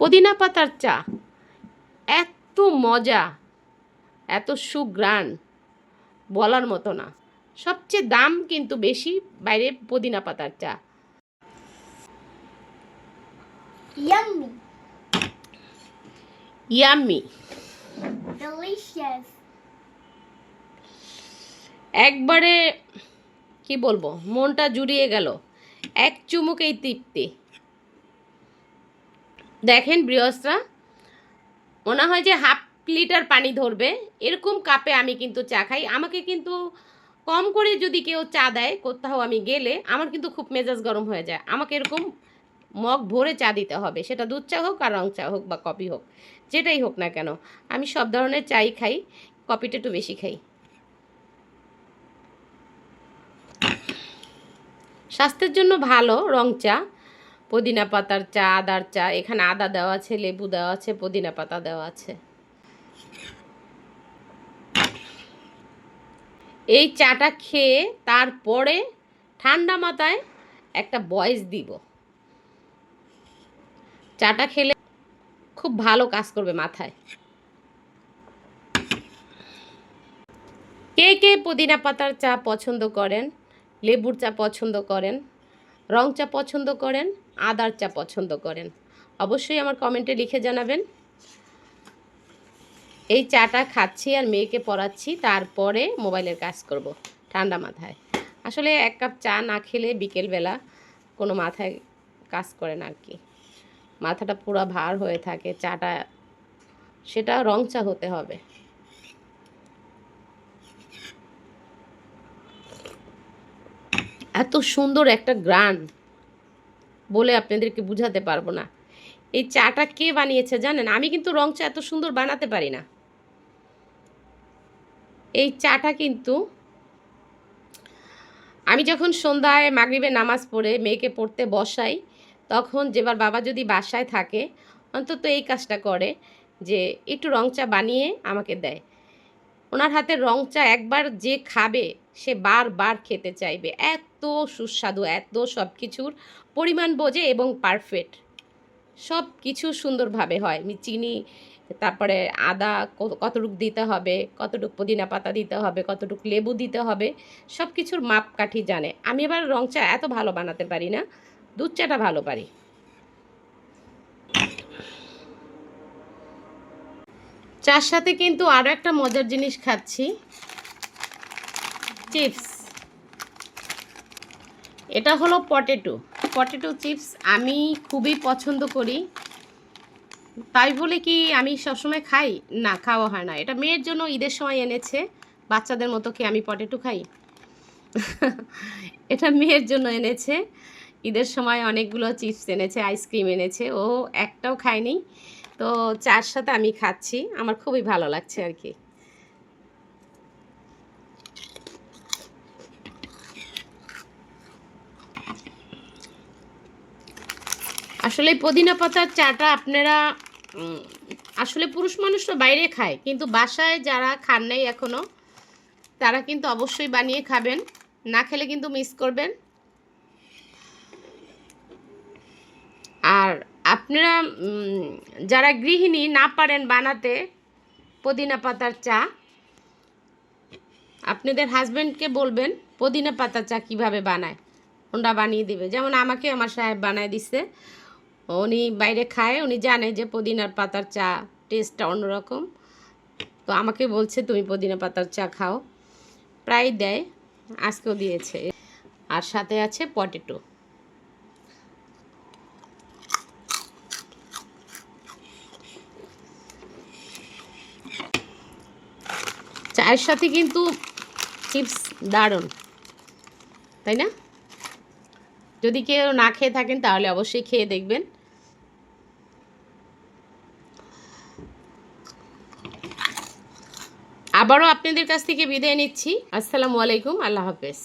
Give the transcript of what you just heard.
পুদিনা পাতার চা। এত মজা এত সুগ্রাণ বলার মতো না। সবচেয়ে দাম কিন্তু বেশি বাইরে পুদিনা পাতার চা. Yummy Delicious. একবারে কি বলব মনটা জুড়িয়ে গেল। এক চুমুকেই তৃপ্তি। দেখেন বৃহস্রা মনে হয় যে হাফ লিটার পানি ধরবে, এরকম কাপে আমি কিন্তু চা খাই। আমাকে কিন্তু কম করে যদি কেউ চা দেয়, কোথাও আমি গেলে আমার কিন্তু খুব মেজাজ গরম হয়ে যায়। আমাকে এরকম মগ ভরে চা দিতে হবে, সেটা দুধ চা হোক আর রং চা হোক বা কফি হোক, যেটাই হোক না কেন। আমি সব ধরনের চাই খাই, কফিটা একটু বেশি খাই। স্বাস্থ্যের জন্য ভালো রং চা পুদিনা পাতার চা, আদার চা, এখানে আদা দেওয়া আছে, লেবু দেওয়া আছে, পুদিনা পাতা দেওয়া আছে। এই চাটা খেয়ে তারপরে ঠান্ডা মাথায় একটা বয়স দিব। চাটা খেলে খুব ভালো কাজ করবে মাথায়। কে কে পুদিনা পাতার চা পছন্দ করেন, লেবুর চা পছন্দ করেন? রং চা পছন্দ করেন, আদার চা পছন্দ করেন। অবশ্যই আমার কমেন্টে লিখে জানাবেন। এই চাটা খাচ্ছি আর মেয়েকে পড়াচ্ছি, তারপরে মোবাইলের কাজ করব, ঠান্ডা মাথায়। আসলে এক কাপ চা না খেলে বিকেলবেলা কোনো মাথায় কাজ করে না আর কি। মাথাটা পুরো ভার হয়ে থাকে, চাটা, সেটা রং চা হতে হবে। এত সুন্দর একটা গ্রান বলে আপনাদেরকে বুঝাতে পারব না। এই চাটা কে বানিয়েছে জানেন? আমি কিন্তু রং চা এত সুন্দর বানাতে পারি না। এই চাটা কিন্তু আমি যখন সন্ধ্যায় মাগরিবে নামাজ পড়ে মেয়েকে পড়তে বসাই, তখন যেবার বাবা যদি বাসায় থাকে, অন্তত এই কাজটা করে যে একটু রং চা বানিয়ে আমাকে দেয়। ওনার হাতে রং চা একবার যে খাবে, সে বারবার খেতে চাইবে। এত সুস্বাদু, এত সব কিছুর পরিমাণ বোঝে এবং পারফেক্ট সব কিছু সুন্দরভাবে হয়। চিনি, তারপরে আদা কতটুক দিতে হবে, কতটুক পুদিনা পাতা দিতে হবে, কতটুক লেবু দিতে হবে সব কিছুর মাপকাঠি জানে। আমি এবার রং চা এত ভালো বানাতে পারি না দুধ চাটা ভালো পারি। চার সাথে কিন্তু আরও একটা মজার জিনিস খাচ্ছি, চিপস। এটা হলো পটেটো। পটেটো চিপস আমি খুবই পছন্দ করি। তাই বলে কি আমি সবসময় খাই? না, খাওয়া হয় না। এটা মেয়ের জন্য ঈদের সময় এনেছে। বাচ্চাদের মতো কি আমি পটেটো খাই। এটা মেয়ের জন্য এনেছে। ঈদের সময় অনেকগুলো চিপস এনেছে, আইসক্রিম এনেছে। ও একটাও খায়নি। তো চার সাথে আমি খাচ্ছি। আমার খুবই ভালো লাগছে আর কি। আসলে পুদিনা পাতার চাটা আপনারা আসলে পুরুষ মানুষরা বাইরে খায়, কিন্তু বাসায় যারা খান নাই এখনও তারা কিন্তু অবশ্যই বানিয়ে খাবেন, না খেলে কিন্তু মিস করবেন। আর আপনারা যারা গৃহিণী না পারেন বানাতে পুদিনা পাতার চা, আপনাদের হাজব্যান্ডকে বলবেন, পুদিনা পাতার চা কীভাবে বানায়? ওনরা বানিয়ে দিবে। যেমন আমাকে, আমার সাহেব বানায় দিছে। উনি বাইরে খায়, উনি জানে যে পুদিনার পাতার চা টেস্টটা অন্যরকম। তো আমাকে বলছে, তুমি পুদিনা পাতার চা খাও। প্রায় দেয়, আজকেও দিয়েছে। আর সাথে আছে পটেটো চায়ের সাথে কিন্তু চিপস দারুণ, তাই না? যদি কেউ না খেয়ে থাকেন, তাহলে অবশ্যই খেয়ে দেখবেন। আবারও আপনাদের কাছ থেকে বিদায় নিচ্ছি। আসসালামু আলাইকুম আল্লাহ হাফেজ।